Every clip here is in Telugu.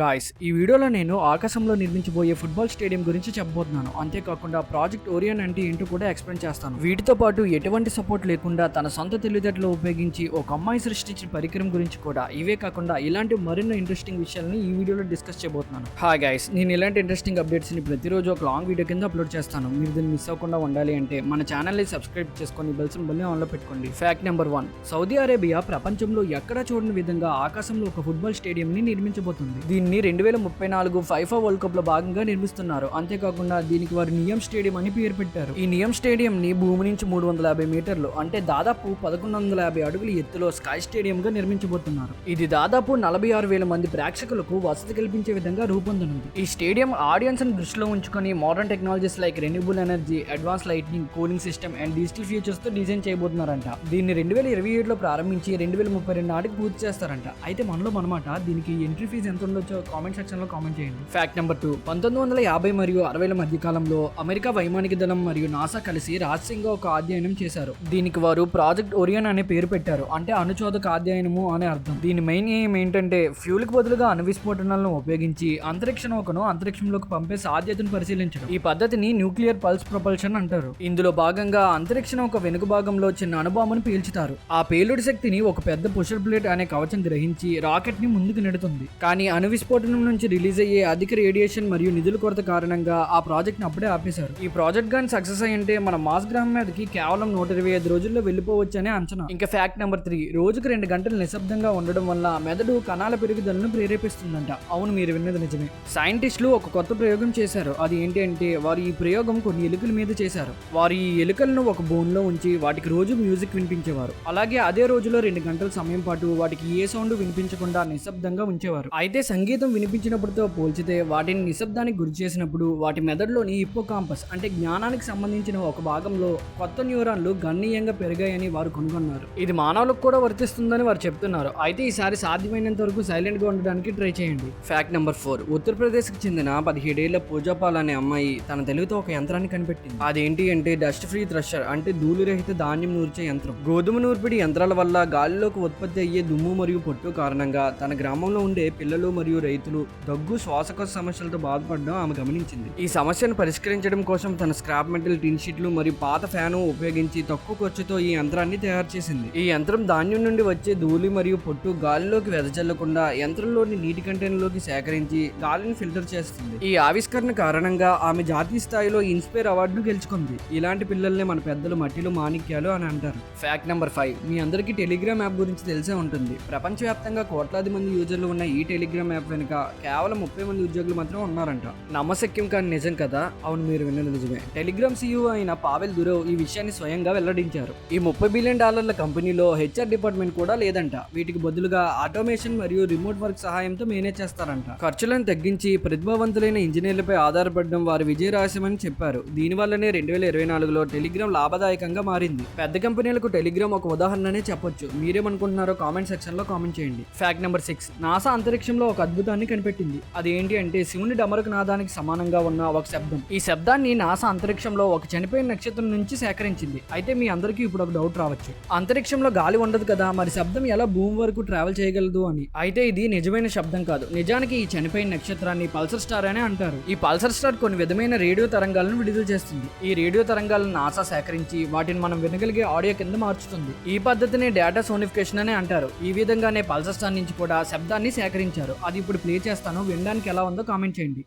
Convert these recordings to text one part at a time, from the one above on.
గాయస్ ఈ వీడియోలో నేను ఆకాశంలో నిర్మించబోయే ఫుట్బాల్ స్టేడియం గురించి చెప్పబోతున్నాను. అంతేకాకుండా ప్రాజెక్ట్ ఓరియన్ అంటే ఏంటో కూడా ఎక్స్ప్లెయిన్ చేస్తాను. వీటితో పాటు ఎటువంటి సపోర్ట్ లేకుండా తన సొంత తెలివితేటలు ఉపయోగించి ఒక అమ్మాయి సృష్టించిన పరికరం గురించి కూడా. ఇవే కాకుండా ఇలాంటి మరిన్నో ఇంట్రెస్టింగ్ విషయాలని ఈ వీడియోలో డిస్కస్ చేయబోతున్నాను. హాయ్ గాయస్ నేను ఇలాంటి ఇంట్రెస్టింగ్ అప్డేట్స్ని ప్రతిరోజు ఒక లాంగ్ వీడియో కింద అప్లోడ్ చేస్తాను. మీరు దీన్ని మిస్ అవ్వకుండా ఉండాలి అంటే మన ఛానల్ని సబ్స్క్రైబ్ చేసుకొని బెల్స్ బల్లి ఆన్లో పెట్టుకోండి. Fact number one Saudi Arabia ప్రపంచంలో ఎక్కడా చూడని విధంగా ఆకాశంలో ఒక ఫుట్బాల్ స్టేడియం ని నిర్మించబోతుంది. దీన్ని రెండు వేల ముప్పై నాలుగు ఫైఫా వరల్డ్ కప్లో భాగంగా నిర్మిస్తున్నారు. అంతేకాకుండా దీనికి వారు నియం స్టేడియం అని పేరు పెట్టారు. ఈ నియం స్టేడియం ని భూమి నుంచి మూడు వందల యాభై మీటర్లు అంటే దాదాపు పదకొండు వందల యాభై అడుగుల ఎత్తులో స్కై స్టేడియం గా నిర్మించబోతున్నారు. ఇది దాదాపు నలభై ఆరు వేల మంది ప్రేక్షకులకు వసతి కల్పించే విధంగా రూపొందనుంది ఈ స్టేడియం ఆడియన్స్ని దృష్టిలో ఉంచుకొని modern technologies like renewable energy advance lighting cooling system and digital ఫీచర్స్తో design చేయబోతున్నారంట. దీన్ని రెండు వేల ఇరవై ఏడులో ప్రారంభించి రెండు వేల ముప్పై రెండు నాటికి పూర్తి చేస్తారంట. అయితే మనలో మనమాట దీనికి ఎంట్రీ ఫీజు ఎంత ఉండొచ్చు? కామెంట్ సెక్షన్లో కామెంట్ చేయండి. ఫ్యాక్ట్ నెంబర్ టూ పంతొమ్మిది వందల యాభై మరియు అరవైల మధ్య కాలంలో అమెరికా వైమానిక దళం మరియు నాసా కలిసి రహస్యంగా ఒక అధ్యయనం చేశారు. దీనికి వారు ప్రాజెక్ట్ ఒరియన్ అనే పేరు పెట్టారు. అంటే అనుచోదక అధ్యయనము అనే అర్థం. దీని మెయిన్ ఎయిమ్ ఏంటంటే ఫ్యూల్కి బదులుగా అణు విస్ఫోటనాలను ఉపయోగించి అంతరిక్ష నౌకను అంతరిక్షంలోకి పంపే సాధ్యతను పరిశీలించడం. ఈ పద్ధతిని న్యూక్లియర్ పల్స్ ప్రొపల్షన్ అంటారు. ఇందులో భాగంగా అంతరిక్ష నౌక వెనుక భాగంలో చిన్న అణుబాంబును పీల్చుతారు. ఆ పేలుడు శక్తిని ఒక పెద్ద పుషర్ ప్లేట్ అనే కవచం గ్రహించి రాకెట్ని ముందుకు నెడుతుంది. కానీ అణు విస్ఫోటనం నుంచి రిలీజ్ అయ్యే అధిక రేడియేషన్ మరియు నిధుల కొరత కారణంగా ఆ ప్రాజెక్ట్ని అప్పుడే ఆపేశారు. ఈ ప్రాజెక్ట్ కానీ సక్సెస్ అయ్యంటే మన మాస్ గ్రహం మీదకి కేవలం నూట ఇరవై ఐదు రోజుల్లో వెళ్ళిపోవచ్చు అనే అంచనా. ఇంకా ఫ్యాక్ట్ నెంబర్ త్రీ రోజుకు రెండు గంటలు నిశ్శబ్దంగా ఉండడం వల్ల మెదడు కణాల పెరుగుదలను ప్రేరేపిస్తుందంట. అవును మీరు విన్నది నిజమే. సైంటిస్టులు ఒక కొత్త ప్రయోగం చేశారు. అది ఏంటి అంటే వారు ఈ ప్రయోగం కొన్ని ఎలుకల మీద చేశారు. వారు ఈ ఎలుకలను ఒక బోన్లో ఉంచి వాటికి రోజు మ్యూజిక్ వినిపించేవారు. అలాగే అదే రోజులో రెండు గంటల సమయం పాటు వాటికి ఏ సౌండ్ వినిపించకుండా నిశ్శబ్దంగా ఉంచేవారు. అయితే సంగీతం సంగీతం వినిపించినప్పుడుతో పోల్చితే వాటిని నిశ్శబ్దానికి గురి చేసినప్పుడు వాటి మెదడులోని హిప్పోకాంపస్ అంటే జ్ఞానానికి సంబంధించిన ఒక భాగంలో కొత్త న్యూరాన్లు గణనీయంగా పెరిగాయని వారు కనుగొన్నారు. ఇది మానవులకు కూడా వర్తిస్తుందని వారు చెప్తున్నారు. అయితే ఈసారి సాధ్యమైనంత వరకు సైలెంట్గా ఉండడానికి ట్రై చేయండి. Fact number four. ఉత్తరప్రదేశ్కి చెందిన పదిహేడేళ్ళ పూజాపాల్ అనే అమ్మాయి తన తెలుగుతో ఒక యంత్రాన్ని కనిపెట్టింది. అదేంటి అంటే డస్ట్ ఫ్రీ థ్రషర్ అంటే ధూళిరహిత ధాన్యం నూర్చే యంత్రం. గోధుమ నూర్పిడి యంత్రాల వల్ల గాలిలోకి ఉత్పత్తి అయ్యే దుమ్ము మరియు పొట్టు కారణంగా తన గ్రామంలో ఉండే పిల్లలు మరియు రైతులు దగ్గు శ్వాసకోశ సమస్యలతో బాధపడడం ఆమె గమనించింది. ఈ సమస్యను పరిష్కరించడం కోసం తన స్క్రాప్ మెటల్ టిన్ షీట్లు మరియు పాత ఫ్యాను ఉపయోగించి తక్కువ ఖర్చుతో ఈ యంత్రాన్ని తయారు చేసింది. ఈ యంత్రం ధాన్యం నుండి వచ్చే ధూళి మరియు పొట్టు గాలిలోకి వెదజల్లకుండా యంత్రంలోని నీటి కంటైనర్లోకి సేకరించి గాలిని ఫిల్టర్ చేస్తుంది. ఈ ఆవిష్కరణ కారణంగా ఆమె జాతీయ స్థాయిలో ఇన్స్పైర్ అవార్డును గెలుచుకుంది. ఇలాంటి పిల్లల్ని మన పెద్దలు మట్టిలో మాణిక్యాలు అని అంటారు. Fact number five. మీ అందరికీ టెలిగ్రామ్ యాప్ గురించి తెలిసే ఉంటుంది. ప్రపంచవ్యాప్తంగా కోట్లాది మంది యూజర్లు ఉన్న ఈ టెలిగ్రామ్ యాప్ వెనుక కేవలం ముప్పై మంది ఉద్యోగులు మాత్రం ఉన్నారంట. నమ్మశక్యం కాని నిజం కదా? అవును మీరు విన్నది నిజమే. టెలిగ్రామ్ సీఈఓ అయిన పావెల్ దురవ్ ఈ విషయాన్ని స్వయంగా వెల్లడించారు. ఈ ముప్పై బిలియన్ డాలర్ల కంపెనీలో హెచ్ఆర్ డిపార్ట్మెంట్ కూడా లేదంట. వీటికి బదులుగా ఆటోమేషన్ మరియు రిమోట్ వర్క్ సహాయంతో మేనేజ్ చేస్తారంట. ఖర్చులను తగ్గించి ప్రతిభావంతులైన ఇంజనీర్లపై ఆధారపడడం వారి విజయ రహస్యమని చెప్పారు. దీనివల్లనే రెండు వేల ఇరవై నాలుగులో టెలిగ్రామ్ లాభదాయకంగా మారింది. పెద్ద కంపెనీలకు టెలిగ్రామ్ ఒక ఉదాహరణనే చెప్పొచ్చు. మీరేమనుకుంటున్నారో కామెంట్ సెక్షన్లో కామెంట్ చేయండి. Fact number six. నాసా అంతరిక్షంలో ఒక అద్భుతాన్ని కనిపెట్టింది. అది ఏంటి అంటే శివుని డమరకు నాదానికి సమానంగా ఉన్న ఒక శబ్దం. ఈ శబ్దాన్ని నాసా అంతరిక్షంలో ఒక చనిపోయిన నక్షత్రం నుంచి సేకరించింది. అయితే మీ అందరికీ ఇప్పుడు ఒక డౌట్ రావచ్చు. అంతరిక్షంలో గాలి ఉండదు కదా మరి శబ్దం ఎలా భూమి వరకు ట్రావెల్ చేయగలదు అని? అయితే ఇది నిజమైన శబ్దం కాదు. నిజానికి ఈ చనిపోయిన నక్షత్రాన్ని పల్సర్ స్టార్ అనే అంటారు. ఈ పల్సర్ స్టార్ కొన్ని విధమైన రేడియో తరంగాలను విడుదల చేస్తుంది. ఈ రేడియో తరంగాలను నాసా సేకరించి వాటిని మనం వినగలిగే ఆడియో కింద మార్చుతుంది. ఈ పద్ధతిని డేటా సోనిఫికేషన్ అని అంటారు. ఈ విధంగానే పల్సర్ స్టార్ నుంచి కూడా శబ్దాన్ని సేకరించారు. అది ఇప్పుడు ప్లే చేస్తాను. వినడానికి ఎలా ఉందో కామెంట్ చేయండి.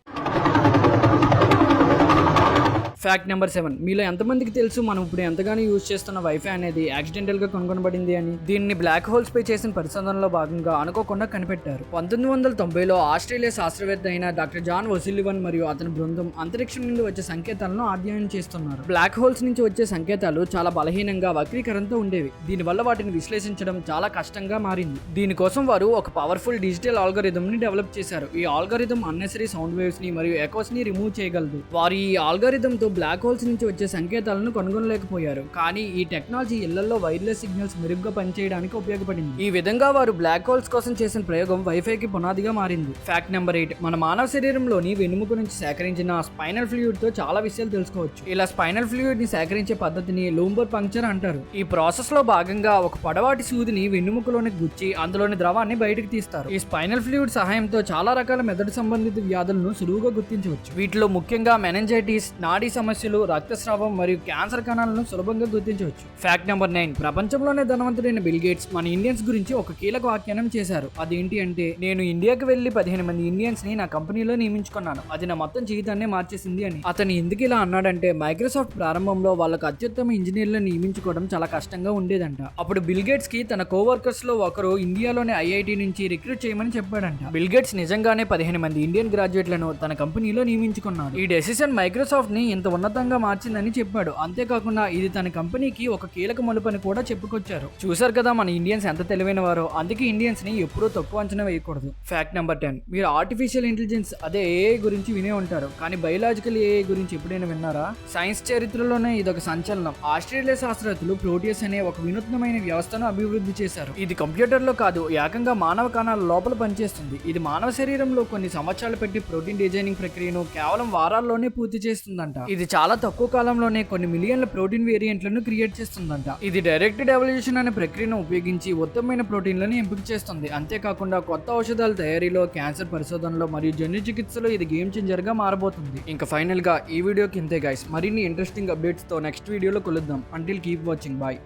ఫ్యాక్ట్ నెంబర్ సెవెన్ మీలో ఎంతమందికి తెలుసు మనం ఇప్పుడు ఎంతగానో యూజ్ చేస్తున్న వైఫై అనేది యాక్సిడెంటల్గా కనుగొనబడింది అని? దీన్ని బ్లాక్ హోల్స్ పై చేసిన పరిశోధనలో భాగంగా అనుకోకుండా కనిపెట్టారు. పంతొమ్మిది వందల తొంభైలో ఆస్ట్రేలియా శాస్త్రవేత్త అయిన డాక్టర్ జాన్ ఒసిలివన్ మరియు అతని బృందం అంతరిక్షం నుండి వచ్చే సంకేతాలను అధ్యయనం చేస్తున్నారు. బ్లాక్ హోల్స్ నుంచి వచ్చే సంకేతాలు చాలా బలహీనంగా వక్రీకరణతో ఉండేవి. దీనివల్ల వాటిని విశ్లేషించడం చాలా కష్టంగా మారింది. దీనికోసం వారు ఒక పవర్ఫుల్ డిజిటల్ ఆల్గరిథం ని డెవలప్ చేశారు. ఈ ఆల్గరిథం అన్నెసరీ సౌండ్ వేవ్స్ని మరియు ఎకోస్ని రిమూవ్ చేయగలదు. వారు ఈ ఆల్గారిథంతో బ్లాక్ హోల్స్ నుంచి వచ్చే సంకేతాలను కనుగొనలేకపోయారు. కానీ ఈ టెక్నాలజీ ఇళ్ళలో వైర్లెస్ సిగ్నల్స్ మెరుగ్గా పనిచేయడానికి ఉపయోగపడింది. ఈ విధంగా వారు బ్లాక్ హోల్స్ కోసం చేసిన ప్రయోగం వైఫైకి పునాదిగా మారింది. ఫ్యాక్ట్ నెంబర్ ఎయిట్ మన మానవ శరీరంలోని వెన్నుముకు నుంచి సేకరించిన స్పైనల్ ఫ్లూయిడ్తో చాలా విషయాలు తెలుసుకోవచ్చు. ఇలా స్పైనల్ ఫ్లూయిడ్ని సేకరించే పద్ధతిని లూంబర్ పంక్చర్ అంటారు. ఈ ప్రాసెస్లో భాగంగా ఒక పొడవాటి సూదిని వెన్నుముకలోని గుచ్చి అందులోని ద్రవాన్ని బయటకు తీస్తారు. ఈ స్పైనల్ ఫ్లూయిడ్ సహాయంతో చాలా రకాల మెదడు సంబంధిత వ్యాధులను సులువుగా గుర్తించవచ్చు. వీటిలో ముఖ్యంగా మెనంజైటిస్ నాడీ సమస్యలు రక్తస్రావం మరియు క్యాన్సర్ కణాలను సులభంగా గుర్తించవచ్చు. ఫ్యాక్ట్ నెంబర్ నైన్ ప్రపంచంలోనే ధనవంతుడైన బిల్ గేట్స్ మన ఇండియన్స్ గురించి ఒక కీలక వ్యాఖ్యానం చేశారు. అదేంటి అంటే నేను ఇండియాకి వెళ్ళి పదిహేను మంది ఇండియన్స్ని నా కంపెనీలో నియమించుకున్నాను. అది నా మొత్తం జీవితాన్ని మార్చేసింది అని. అతను ఎందుకు ఇలా అన్నాడంటే మైక్రోసాఫ్ట్ ప్రారంభంలో వాళ్ళకు అత్యుత్తమ ఇంజనీర్లను నియమించుకోవడం చాలా కష్టంగా ఉండేదంట. అప్పుడు బిల్ గేట్స్కి తన కోవర్కర్స్లో ఒకరు ఇండియాలోని ఐఐటి నుంచి రిక్రూట్ చేయమని చెప్పాడంట. బిల్ గేట్స్ నిజంగానే పదిహేను మంది ఇండియన్ గ్రాడ్యుయేట్లను తన కంపెనీలో నియమించుకున్నాడు. ఈ డెసిషన్ మైక్రోసాఫ్ట్ మైక్రోసాఫ్ట్ని ఇంత ఉన్నతంగా మార్చిందని చెప్పాడు. అంతేకాకుండా ఇది తన కంపెనీకి ఒక కీలక మలుపని కూడా చెప్పుకొచ్చారు. చూశారు కదా మన ఇండియన్స్ ఎంత తెలివైన వారో? అందుకే ఇండియన్స్ని ఎప్పుడూ తక్కువ అంచనా వేయకూడదు. ఫ్యాక్ట్ నెంబర్ టెన్ మీరు ఆర్టిఫిషియల్ ఇంటెలిజెన్స్ అదే ఏఐ గురించి వినే ఉంటారు. కానీ బయలాజికల్ ఏఐ గురించి ఎప్పుడైనా విన్నారా? సైన్స్ చరిత్రలోనే ఇదొక సంచలనం. ఆస్ట్రేలియా శాస్త్రవేత్తలు ప్రోటియస్ అనే ఒక వినూత్నమైన వ్యవస్థను అభివృద్ధి చేశారు. ఇది కంప్యూటర్లో కాదు ఏకంగా మానవ కణాల లోపల పనిచేస్తుంది. ఇది మానవ శరీరంలో కొన్ని సంవత్సరాలు పెట్టి ప్రోటీన్ డిజైనింగ్ ప్రక్రియను కేవలం వారాల్లోనే పూర్తి చేస్తుందంట. ఇది చాలా తక్కువ కాలంలోనే కొన్ని మిలియన్ల ప్రోటీన్ వేరియంట్లను క్రియేట్ చేస్తుందంట. ఇది డైరెక్టెడ్ ఎవల్యూషన్ అనే ప్రక్రియను ఉపయోగించి ఉత్తమమైన ప్రోటీన్లను ఎంపిక చేస్తుంది. అంతేకాకుండా కొత్త ఔషధాల తయారీలో క్యాన్సర్ పరిశోధనలో మరియు జన్యు చికిత్సలో ఇది గేమ్ చేంజర్గా మారబోతుంది. ఇంకా ఫైనల్గా ఈ వీడియోకి ఇంతే గైస్ మరిన్ని ఇంట్రెస్టింగ్ అప్డేట్స్తో నెక్స్ట్ వీడియోలో కలుద్దాం. Until keep watching bye